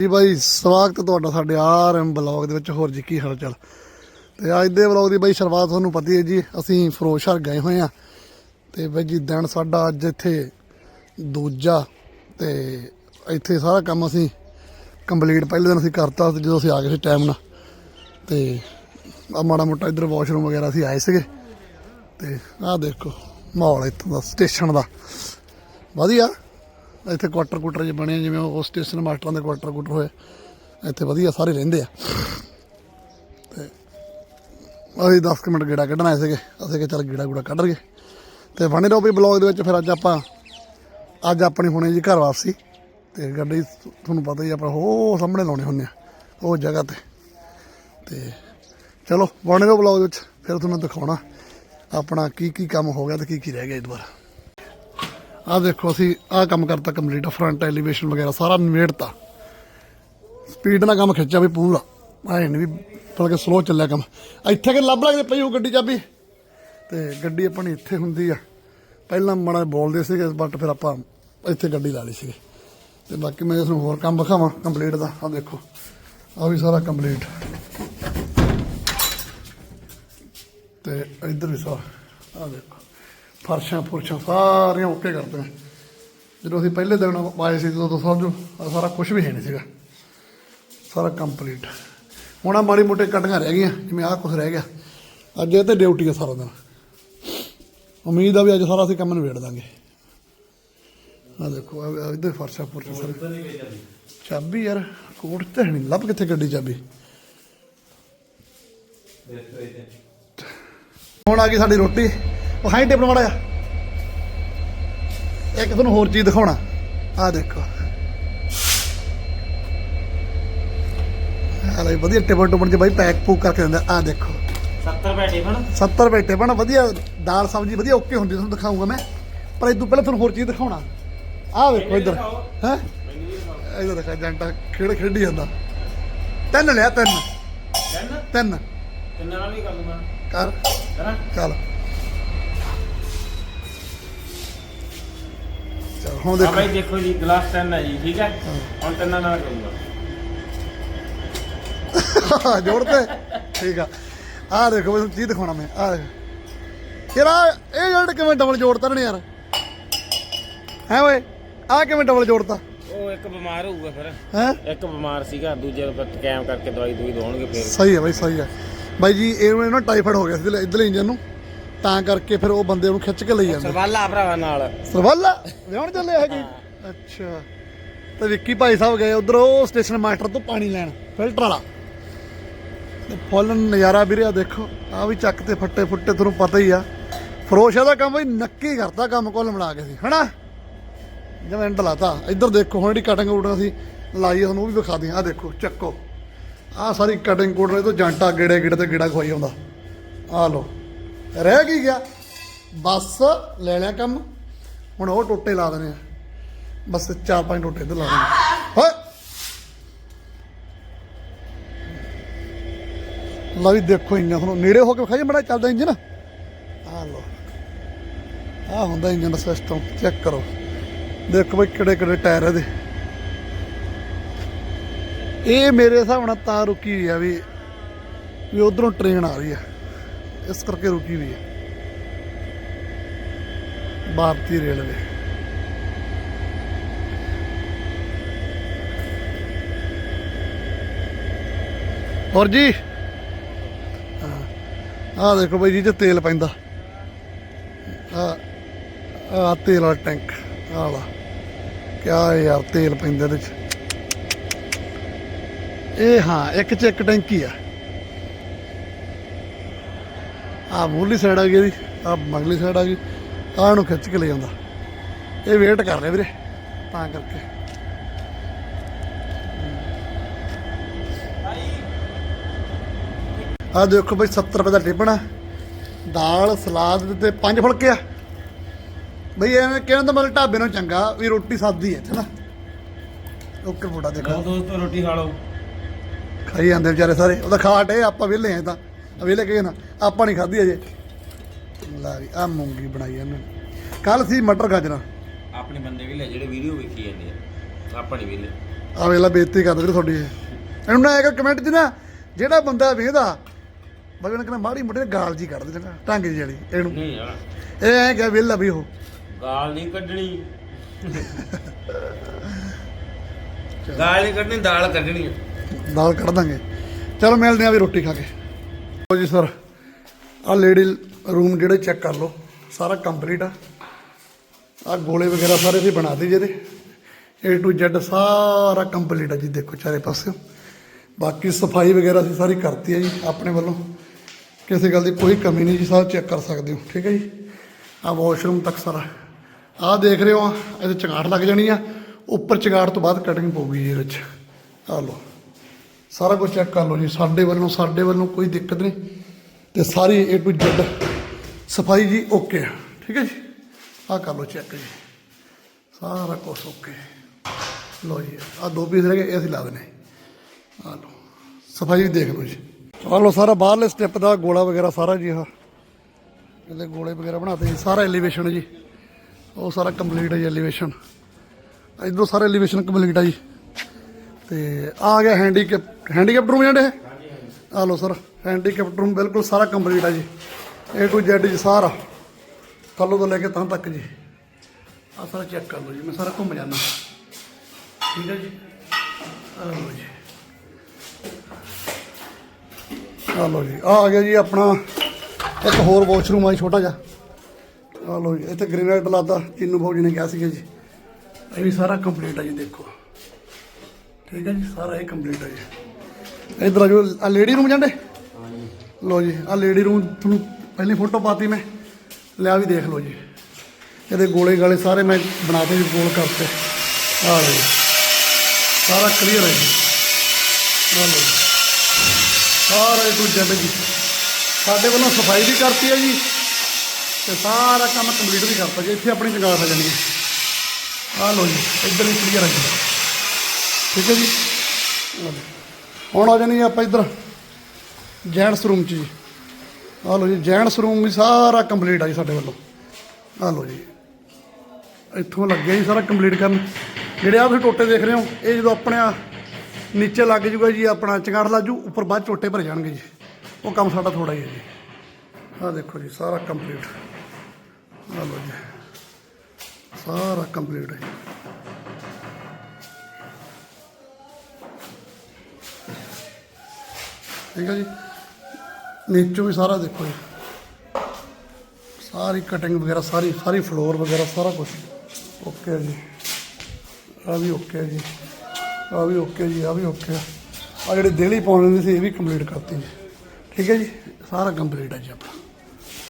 ਜੀ ਬਾਈ, ਸਵਾਗਤ ਤੁਹਾਡਾ ਸਾਡੇ ਆਰਐਮ ਬਲੌਗ ਦੇ ਵਿੱਚ। ਹੋਰ ਜੀ, ਕੀ ਹਾਲ ਚਾਲ ਤੇ ਅੱਜ ਦੇ ਬਲੌਗ ਦੀ ਬਾਈ, ਸ਼ੁਰੂਆਤ ਤੁਹਾਨੂੰ ਪਤੀ ਹੈ ਜੀ, ਅਸੀਂ ਫਿਰੋਜ਼ਸ਼ਾਹ ਗਏ ਹੋਏ ਆ ਤੇ ਬਾਈ ਜੀ, ਦਿਨ ਸਾਡਾ ਅੱਜ ਇੱਥੇ ਦੂਜਾ ਤੇ ਇੱਥੇ ਸਾਰਾ ਕੰਮ ਅਸੀਂ ਕੰਪਲੀਟ ਪਹਿਲੇ ਦਿਨ ਅਸੀਂ ਕਰਤਾ ਤੇ ਜਦੋਂ ਅਸੀਂ ਆ ਗਏ ਸੀ ਟਾਈਮ ਨਾਲ। ਤੇ ਆ ਮਾੜਾ ਮੋਟਾ ਇੱਧਰ ਵਾਸ਼ਰੂਮ ਵਗੈਰਾ ਅਸੀਂ ਆਏ ਸੀਗੇ। ਤੇ ਆਹ ਦੇਖੋ, ਮਾਹੌਲ ਇੱਥੋਂ ਦਾ ਸਟੇਸ਼ਨ ਦਾ। ਵਧੀਆ। ਇੱਥੇ ਕੁਆਟਰ ਕੁਟਰ ਜੇ ਬਣੇ ਜਿਵੇਂ ਉਹ ਸਟੇਸ਼ਨ ਮਾਸਟਰਾਂ ਦੇ ਕੁਆਟਰ ਕੁਟਰ ਹੋਏ। ਇੱਥੇ ਵਧੀਆ ਸਾਰੇ ਰਹਿੰਦੇ ਆ। ਤੇ ਅਸੀਂ 10 ਕੁ ਮਿੰਟ ਗੇੜਾ ਕੱਢਣ ਆਏ ਸੀਗੇ। ਅਸੀਂ ਕਿ ਚੱਲ ਗੇੜਾ ਗੂੜਾ ਕੱਢ ਲਈਏ। ਤੇ ਬਣੇ ਰਹੋ ਵੀ ਬਲੌਗ ਦੇ ਵਿੱਚ ਫਿਰ ਅੱਜ ਆਪਾਂ ਅੱਜ ਆਪਣੀ ਹੁਣੇ ਜੀ ਘਰ ਵਾਪਸੀ। ਤੇ ਗੱਡੀ ਤੁਹਾਨੂੰ ਪਤਾ ਹੀ ਆਪਾਂ ਉਹ ਸਾਹਮਣੇ ਲਾਉਣੇ ਹੁੰਦੇ ਆ, ਉਹ ਜਗ੍ਹਾ ਤੇ। ਤੇ ਚਲੋ ਬਣੇ ਰਹੋ ਬਲੌਗ ਵਿੱਚ ਫਿਰ ਤੁਹਾਨੂੰ ਦਿਖਾਉਣਾ ਆਪਣਾ ਕੀ ਕੀ ਕੰਮ ਹੋ ਗਿਆ ਤੇ ਕੀ ਕੀ ਰਹਿ ਗਿਆ ਇਸ ਦੁਬਾਰਾ ਆਹ ਦੇਖੋ ਅਸੀਂ ਆਹ ਕੰਮ ਕਰਤਾ ਕੰਪਲੀਟ ਫਰੰਟ ਐਲੀਵੇਸ਼ਨ ਵਗੈਰਾ ਸਾਰਾ ਨਿਬੇੜਤਾ ਸਪੀਡ ਨਾਲ ਕੰਮ ਖਿੱਚਿਆ ਵੀ ਪੂਰਾ। ਐ ਨਹੀਂ ਵੀ ਬਲਕਿ ਸਲੋ ਚੱਲਿਆ ਕੰਮ। ਇੱਥੇ ਕਿ ਲੱਭ ਲੱਗਦੇ ਪਈ ਉਹ ਗੱਡੀ ਚਾਬੀ? ਤੇ ਗੱਡੀ ਆਪਣੀ ਇੱਥੇ ਹੁੰਦੀ ਆ। ਪਹਿਲਾਂ ਮਾੜਾ ਬੋਲਦੇ ਸੀਗੇ ਬਟ ਫਿਰ ਆਪਾਂ ਇੱਥੇ ਗੱਡੀ ਲਾ ਲਈ ਸੀਗੀ। ਤੇ ਬਾਕੀ ਮੈਂ ਇਸ ਨੂੰ ਹੋਰ ਕੰਮ ਵਿਖਾਵਾਂ ਕੰਪਲੀਟ ਦਾ। ਆਹ ਦੇਖੋ, ਆਹ ਵੀ ਸਾਰਾ ਕੰਪਲੀਟ ਤੇ ਇੱਧਰ ਵੀ ਸਾਰਾ, ਆਹ ਦੇਖੋ। ਫਰਸ਼ਾਂ ਫੁਰਸ਼ਾਂ ਸਾਰੀਆਂ ਓਕੇ ਕਰਦੇ ਨੇ। ਜਦੋਂ ਅਸੀਂ ਪਹਿਲੇ ਦਿਨ ਆਏ ਸੀ ਉਦੋਂ ਸਮਝੋ ਆਹ ਸਾਰਾ ਕੁਝ ਵੀ ਹੈ ਨਹੀਂ ਸੀਗਾ। ਸਾਰਾ ਕੰਪਲੀਟ ਹੁਣ ਆ ਮਾੜੀ ਮੋਟੇ ਕਟੀਆਂ ਰਹਿ ਗਈਆਂ ਜਿਵੇਂ ਆਹ ਕੁਝ ਰਹਿ ਗਿਆ। ਅੱਜ ਇਹ ਤੇ ਡਿਊਟੀ ਆ ਸਾਰਾ ਦਿਨ। ਉਮੀਦ ਆ ਵੀ ਅੱਜ ਸਾਰਾ ਅਸੀਂ ਕੰਮ ਨਿਬੇੜ ਦਾਂਗੇ। ਆ ਦੇਖੋ ਆਹ ਇੱਧਰ ਫਰਸ਼ਾਂ ਫੁਰਸ਼ਾਂ ਸਾਰੇ ਚਾਬੀ? ਯਾਰ ਕੋਟ ਤੇ ਹੈ ਨਹੀਂ ਲੱਭ ਕਿੱਥੇ ਗੱਡੀ ਚਾਬੀ? ਹੁਣ ਆ ਗਈ ਸਾਡੀ ਰੋਟੀ। ਉਹ ਹਾਈ ਟੇਬਲ ਮਾੜਾ ਜਿਹਾ। ਇੱਕ ਤੁਹਾਨੂੰ ਹੋਰ ਚੀਜ਼ ਦਿਖਾਉਣਾ। ਆ ਦੇਖੋ। ਹਾਲੇ ਵਧੀਆ ਟੇਬਲ ਟੁਬਲ ਚ ਬਾਈ ਪੈਕ ਪੂਕ ਕਰਕੇ ਦਿੰਦਾ। ਆ ਦੇਖੋ। 70 ਰੁਪਏ ਟਿਫਨ 70 ਰੁਪਏ ਟੇਬਲ ਵਧੀਆ ਦਾਲ ਸਬਜ਼ੀ ਵਧੀਆ ਓਕੇ ਹੁੰਦੀ ਤੁਹਾਨੂੰ ਦਿਖਾਉਂਗਾ ਮੈਂ। ਪਰ ਇਹ ਤੋਂ ਪਹਿਲਾਂ ਤੁਹਾਨੂੰ ਹੋਰ ਚੀਜ਼ ਦਿਖਾਉਣਾ। ਆ ਵੇਖੋ ਇੱਧਰ। ਹੈ? ਇੱਧਰ ਦੇਖਾ ਜੰਟਾ ਖੇਡ ਖੇਡੀ ਜਾਂਦਾ। ਤਿੰਨ ਲਿਆ ਤਿੰਨ। ਤਿੰਨ? ਤਿੰਨ। ਨਾਲ ਵੀ ਕਰ ਦੂੰਗਾ ਕਰ। ਹੈਨਾ? ਚੱਲ ਚਲ ਹੁਣ ਆ ਦੇਖੋ। ਭਾਈ ਦੇਖੋ ਜੀ ਗਲਾਸ 10 ਹੈ ਜੀ ਠੀਕ ਹੈ? ਹੁਣ ਤਿੰਨਾਂ ਨਾਲ ਕਰੂੰਗਾ ਜੋੜਤੇ ਠੀਕ ਆ। ਆ ਦੇਖੋ ਮੈਨੂੰ ਚੀਜ਼ ਦਿਖਾਉਣਾ ਮੈਂ ਆ ਦੇਖ। ਯਾਰ ਆਹ ਇਹ ਜੋੜ ਕਿਵੇਂ ਡਬਲ ਜੋੜਤਾ ਨੇ ਯਾਰ? ਹੈ ਓਏ ਆ ਕਿਵੇਂ ਡਬਲ ਜੋੜਤਾ? ਉਹ ਇੱਕ ਬਿਮਾਰ ਹੋਊਗਾ ਫਿਰ। ਹੈ? ਇੱਕ ਬਿਮਾਰ ਸੀਗਾ ਦੂਜੇ ਨੂੰ ਕੈਮ ਕਰਕੇ ਦਵਾਈ ਦੂਈ ਦੋਣਗੇ ਫਿਰ। ਸਹੀ ਹੈ ਬਾਈ ਸਹੀ ਹੈ। ਬਾਈ ਜੀ ਇਹਨੂੰ ਨਾ ਟਾਈਫਾਇਡ ਹੋ ਗਿਆ ਸੀ ਇਧਰਲੇ ਇੰਜਨ ਨੂੰ। ਤਾਂ ਕਰਕੇ ਫਿਰ ਉਹ ਬੰਦੇ ਨੂੰ ਖਿੱਚ ਕੇ ਲਈ ਜਾਂਦੇ। ਸਰਵਾਲਾ ਭਰਾਵਾ ਨਾਲ। ਸਰਵਾਲਾ? ਵਿਆਹਣ ਚੱਲੇ ਹੈਗੇ ਅੱਛਾ। ਤੇ ਵਿੱਕੀ ਭਾਈ ਸਾਹਿਬ ਗਏ ਉਧਰ ਉਹ ਸਟੇਸ਼ਨ ਮਾਸਟਰ ਤੋਂ ਪਾਣੀ ਲੈਣ ਫਿਲਟਰ ਵਾਲਾ। ਤੇ ਫੁੱਲ ਨਜ਼ਾਰਾ ਵੀਰੇ ਆ ਦੇਖੋ ਆ ਵੀ ਚੱਕ ਤੇ ਫੱਟੇ ਫੁੱਟੇ ਤੁਹਾਨੂੰ ਪਤਾ ਹੀ ਆ। ਫਰੋਸ਼ਾ ਦਾ ਕੰਮ ਬਈ ਨੱਕੀ ਕਰਤਾ ਕੰਮ ਕੋਲ ਮਿਲਾ ਕੇ ਸੀ ਹਨਾ? ਜਿਵੇਂ ਲਾਤਾ। ਇੱਧਰ ਦੇਖੋ ਹੁਣ ਜਿਹੜੀ ਕਟਿੰਗ ਕੁਟਿੰਗ ਸੀ ਲਾਈ ਤੁਹਾਨੂੰ ਉਹ ਵੀ ਵਿਖਾ ਦਿਆਂ। ਆ ਦੇਖੋ ਚੱਕੋ। ਆ ਸਾਰੀ ਕਟਿੰਗ ਕੁਟਿੰਗ ਤੋਂ ਜਾਂਟਾ ਗੇੜੇ ਗੇੜੇ ਤੇ ਗੇੜਾ ਖਵਾਈ ਆਉਂਦਾ। ਆ ਲੋ ਰਹਿ ਕੀ ਗਿਆ? ਬਸ ਲੈ ਲਿਆ ਕੰਮ। ਹੁਣ ਉਹ ਟੋਟੇ ਲਾ ਦੇਣੇ ਆ। ਬਸ ਚਾਰ ਪੰਜ ਟੋਟੇ ਇੱਧਰ ਲਾ ਦੇਣੇ। ਹੋਏ ਲਾ ਵੀ ਦੇਖੋ ਇੰਜਨ ਹੁਣ ਨੇੜੇ ਹੋ ਕੇ ਵਿਖਾਈ ਬੜਾ ਚੱਲਦਾ ਇੰਜਨ ਆ ਲੋ ਆ ਹੁੰਦਾ ਇੰਜਨ ਦਾ ਸਿਸਟਮ ਚੈੱਕ ਕਰੋ। ਦੇਖੋ ਬਈ ਕਿਹੜੇ ਕਿਹੜੇ ਟਾਇਰ ਇਹਦੇ। ਇਹ ਮੇਰੇ ਹਿਸਾਬ ਨਾਲ ਤਾਂ ਰੁਕੀ ਹੋਈ ਆ ਵੀ ਵੀ ਉਧਰੋਂ ਟ੍ਰੇਨ ਆ ਰਹੀ ਆ। ਇਸ ਕਰਕੇ ਰੁਕੀ ਹੋਈ ਹੈ। ਭਾਰਤੀ ਰੇਲਵੇ। ਹੋਰ ਜੀ? ਆ ਦੇਖੋ ਬਈ ਜੀ ਚ ਤੇਲ ਪੈਂਦਾ। ਆ ਆ ਤੇਲ ਵਾਲਾ ਟੈਂਕ, ਆਹ ਵਾਲਾ। ਕਿਆ ਯਾਰ, ਤੇਲ ਪੈਂਦਾ ਇਹਦੇ ਚ। ਇਹ ਹਾਂ, ਇੱਕ ਚ ਇੱਕ ਟੈਂਕੀ ਆ। ਆ ਮੂਰਲੀ ਸਾਈਡ ਆ ਗਈ ਇਹਦੀ ਆ ਮਗਲੀ ਸਾਈਡ ਆ ਗਈ ਆਹ ਨੂੰ ਖਿੱਚ ਕੇ ਲੈ ਜਾਂਦਾ ਇਹ ਵੇਟ ਕਰ ਰਿਹਾ ਵੀਰੇ ਤਾਂ ਕਰਕੇ। ਆ ਦੇਖੋ ਬਈ 70 ਰੁਪਏ ਦਾ ਆ ਦਾਲ ਸਲਾਦ ਤੇ ਪੰਜ ਫੁਲਕੇ ਆ। ਬਈ ਐਵੇਂ ਕਹਿਣ ਦਾ ਮਤਲਬ ਢਾਬੇ ਨੂੰ ਚੰਗਾ ਵੀ ਰੋਟੀ ਸਾਦੀ ਹੈ ਇੱਥੇ ਨਾ ਓਕੇ ਫੋਟਾ ਦੇਖੋ। ਦੋਸਤੋ ਰੋਟੀ ਖਾ ਲਓ। ਖਾਈ ਜਾਂਦੇ ਵਿਚਾਰੇ ਸਾਰੇ ਉਹਦਾ ਖਾਟ ਇਹ ਆਪਾਂ ਵਿਹਲੇ ਆਂ ਤਾਂ। ਵਿਹਲੇ ਕਹੇ ਨਾ ਆਪਾਂ ਨਹੀਂ ਖਾਧੀ ਅਜੇ। ਲਾ ਵੀ ਆ ਮੂੰਗੀ ਬਣਾਈ ਇਹਨਾਂ। ਕੱਲ ਸੀ ਮਟਰ ਗਾਜਰਾਂ। ਆਪਣੇ ਬੰਦੇ ਵੀ ਲੈ ਜਿਹੜੇ ਵੀਡੀਓ ਵੇਖੀ ਜਾਂਦੇ ਆ। ਆਪਾਂ ਨਹੀਂ ਵੇਲੇ ਆ ਵੇਲਾ ਬੇਇੱਜ਼ਤੀ ਕਰਦੇ ਵੀਰੇ ਤੁਹਾਡੀ ਇਹ। ਇਹਨੂੰ ਨਾ ਇੱਕ ਕਮੈਂਟ 'ਚ ਨਾ ਜਿਹੜਾ ਬੰਦਾ ਵੇਖਦਾ ਬਗਨ ਕਹਿੰਦਾ ਮਾੜੀ ਮੋਟੀ ਗਾਲ ਜੀ ਕੱਢ ਦੇ ਢੰਗ ਜਿਹੀ ਵਾਲੀ ਇਹਨੂੰ। ਨਹੀਂ ਯਾਰ। ਇਹ ਐ ਕਿਹਾ ਵੇਲਾ ਵੀ ਉਹ। ਗਾਲ ਨਹੀਂ ਕੱਢਣੀ। ਗਾਲ ਨਹੀਂ ਕੱਢਣੀ ਦਾਲ ਕੱਢਣੀ ਦਾਲ ਕੱਢ ਦਾਂਗੇ। ਚਲੋ ਮਿਲਦੇ ਆ ਵੀ ਰੋਟੀ ਖਾ ਕੇ। ਲਓ ਜੀ ਸਰ ਆ ਲੇਡੀ ਰੂਮ ਜਿਹੜੇ ਚੈੱਕ ਕਰ ਲਓ, ਸਾਰਾ ਕੰਪਲੀਟ ਆ। ਆ ਗੋਲੇ ਵਗੈਰਾ ਸਾਰੇ ਅਸੀਂ ਬਣਾ ਦੇ ਜਿਹਦੇ A to Z ਸਾਰਾ ਕੰਪਲੀਟ ਆ ਜੀ, ਦੇਖੋ ਚਾਰੇ ਪਾਸੇ। ਬਾਕੀ ਸਫ਼ਾਈ ਵਗੈਰਾ ਅਸੀਂ ਸਾਰੀ ਕਰਤੀ ਹੈ ਜੀ, ਆਪਣੇ ਵੱਲੋਂ। ਕਿਸੇ ਗੱਲ ਦੀ ਕੋਈ ਕਮੀ ਨਹੀਂ ਜੀ, ਸਾਰਾ ਚੈੱਕ ਕਰ ਸਕਦੇ ਹੋ, ਠੀਕ ਹੈ ਜੀ? ਆ ਵਾਸ਼ਰੂਮ ਤੱਕ ਸਾਰਾ। ਆ ਦੇਖ ਰਹੇ ਹੋ ਆ ਇਹਦੇ ਚੰਗਾਟ ਲੱਗ ਜਾਣੀ ਆ। ਉੱਪਰ ਚੰਗਾਟ ਤੋਂ ਬਾਅਦ ਕਟਿੰਗ ਪਊਗੀ ਜੀ ਇਹਦੇ ਵਿੱਚ। ਆ ਲਓ। ਸਾਰਾ ਕੁਝ ਚੈੱਕ ਕਰ ਲਓ ਜੀ। ਸਾਡੇ ਵੱਲੋਂ ਸਾਡੇ ਵੱਲੋਂ ਕੋਈ ਦਿੱਕਤ ਨਹੀਂ। ਤੇ ਸਾਰੀ ਏ ਟੂ Z ਸਫ਼ਾਈ ਜੀ ਓਕੇ ਆ। ਠੀਕ ਹੈ ਜੀ? ਆ ਕਰ ਲਓ ਚੈੱਕ ਜੀ। ਸਾਰਾ ਕੁਝ ਓਕੇ ਲਓ ਜੀ ਆ ਦੋ ਪੀਸ ਰਹਿ ਗਏ, ਇਹ ਅਸੀਂ ਲਾ ਦੇਣੇ ਆ ਲਓ, ਸਫ਼ਾਈ ਵੀ ਦੇਖ ਲਓ ਜੀ। ਆ ਲਓ ਸਾਰਾ ਬਾਹਰਲੇ ਸਟੈਪ ਦਾ ਗੋਲਾ ਵਗੈਰਾ ਸਾਰਾ ਜੀ ਆ ਇਹਦੇ ਗੋਲੇ ਵਗੈਰਾ ਬਣਾਤੇ ਜੀ। ਸਾਰਾ ਐਲੀਵੇਸ਼ਨ ਜੀ। ਉਹ ਸਾਰਾ ਕੰਪਲੀਟ ਹੈ ਜੀ ਐਲੀਵੇਸ਼ਨ ਇਧਰੋਂ ਸਾਰਾ ਐਲੀਵੇਸ਼ਨ ਕੰਪਲੀਟ ਆ ਜੀ। ਤੇ ਆ ਗਿਆ ਹੈਂਡੀਕੈਪ ਹੈਂਡੀਕੈਪ ਰੂਮ ਜਿਹੜੇ? ਆ ਲਓ ਸਰ ਹੈਂਡੀਕੈਪ ਰੂਮ ਬਿਲਕੁਲ ਸਾਰਾ ਕੰਪਲੀਟ ਆ ਜੀ। A to Z ਜੀ ਸਾਰਾ। ਥੱਲੋਂ ਤੋਂ ਲੈ ਕੇ ਤਾਂ ਤੱਕ ਜੀ। ਆ ਸਾਰਾ ਚੈੱਕ ਕਰ ਲਓ ਜੀ, ਮੈਂ ਸਾਰਾ ਘੁੰਮ ਜਾਂਦਾ। ਠੀਕ ਹੈ ਜੀ? ਆ ਲਓ ਜੀ। ਆ ਲਓ ਜੀ, ਆ ਆ ਗਿਆ ਜੀ ਆਪਣਾ ਇੱਕ ਹੋਰ ਵਾਸ਼ਰੂਮ ਆ ਜੀ, ਛੋਟਾ ਜਿਹਾ। ਆ ਲਓ ਜੀ, ਇੱਥੇ ਗ੍ਰੇਨਾਈਟ ਲਾਤਾ ਚੀਨੂ ਬਾਬੂ ਜੀ ਨੇ ਕਿਹਾ ਸੀਗਾ ਜੀ। ਇਹ ਵੀ ਸਾਰਾ ਕੰਪਲੀਟ ਆ ਜੀ, ਦੇਖੋ। ਠੀਕ ਹੈ ਜੀ ਸਾਰਾ ਇਹ ਕੰਪਲੀਟ ਹੈ ਜੀ। ਇਧਰ ਆ ਜੋ ਆ ਲੇਡੀ ਰੂਮ ਜਾਂਦੇ? ਲਓ ਜੀ ਆ ਲੇਡੀ ਰੂਮ ਤੁਹਾਨੂੰ ਪਹਿਲੀ ਫੋਟੋ ਪਾਤੀ ਮੈਂ। ਲਿਆ ਵੀ ਦੇਖ ਲਓ ਜੀ। ਇਹਦੇ ਗੋਲੇ ਗਾਲੇ ਸਾਰੇ ਮੈਂ ਬਣਾਤੇ ਜੀ ਗੋਲ ਕਰਤੇ। ਆ ਲਓ ਜੀ। ਸਾਰਾ ਕਲੀਅਰ ਹੈ ਜੀ। ਆ ਲਓ ਜੀ। ਸਾਰਾ ਕੁਝ ਜੰਮ ਜੀ। ਸਾਡੇ ਵੱਲੋਂ ਸਫ਼ਾਈ ਵੀ ਕਰਤੀ ਹੈ ਜੀ। ਤੇ ਸਾਰਾ ਕੰਮ ਕੰਪਲੀਟ ਵੀ ਕਰਤਾ ਜੀ। ਇੱਥੇ ਆਪਣੀ ਜਗ੍ਹਾ ਆ ਜਾਣੀ ਹੈ। ਆ ਲਓ ਜੀ ਇੱਧਰ ਵੀ ਕਲੀਅਰ ਹੈ ਜੀ। ਠੀਕ ਹੈ ਜੀ। ਹੁਣ ਆ ਜਾਣੀ ਆਪਾਂ ਇੱਧਰ, ਜੈਂਟਸ ਰੂਮ 'ਚ ਜੀ। ਆ ਲਓ ਜੀ, ਜੈਂਟਸ ਰੂਮ ਵੀ ਸਾਰਾ ਕੰਪਲੀਟ ਆ ਜੀ ਸਾਡੇ ਵੱਲੋਂ। ਆ ਲਓ ਜੀ। ਇੱਥੋਂ ਲੱਗਿਆ ਜੀ ਸਾਰਾ ਕੰਪਲੀਟ ਕਰਨ। ਜਿਹੜੇ ਆ ਤੁਸੀਂ ਟੋਟੇ ਦੇਖ ਰਹੇ ਹੋ, ਇਹ ਜਦੋਂ ਆਪਣੇ ਆ ਨੀਚੇ ਲੱਗ ਜੂਗਾ ਜੀ, ਆਪਣਾ ਚੰਗਾੜ ਲੱਜੂ, ਉੱਪਰ ਬਾਅਦ ਟੋਟੇ ਭਰ ਜਾਣਗੇ ਜੀ। ਉਹ ਕੰਮ ਸਾਡਾ ਥੋੜਾ ਹੀ ਹੈ ਜੀ। ਆ ਦੇਖੋ ਜੀ, ਸਾਰਾ ਕੰਪਲੀਟ ਆ ਲਓ ਜੀ। ਸਾਰਾ ਕੰਪਲੀਟ ਹੈ ਠੀਕ ਹੈ ਜੀ? ਨੀਚੋਂ ਵੀ ਸਾਰਾ ਦੇਖੋ ਜੀ। ਸਾਰੀ ਕਟਿੰਗ ਵਗੈਰਾ, ਸਾਰੀ ਸਾਰੀ ਫਲੋਰ ਵਗੈਰਾ, ਸਾਰਾ ਕੁਝ ਓਕੇ ਹੈ ਜੀ। ਆ ਵੀ ਓਕੇ ਹੈ ਜੀ। ਆ ਵੀ ਓਕੇ ਜੀ, ਆ ਵੀ ਓਕੇ ਆ। ਆਹ ਜਿਹੜੇ ਦੇਲੀ ਪਾਉਣੇ ਸੀ, ਇਹ ਵੀ ਕੰਪਲੀਟ ਕਰਤੀ ਜੀ। ਠੀਕ ਹੈ ਜੀ? ਸਾਰਾ ਕੰਪਲੀਟ ਹੈ ਜੀ ਆਪਣਾ।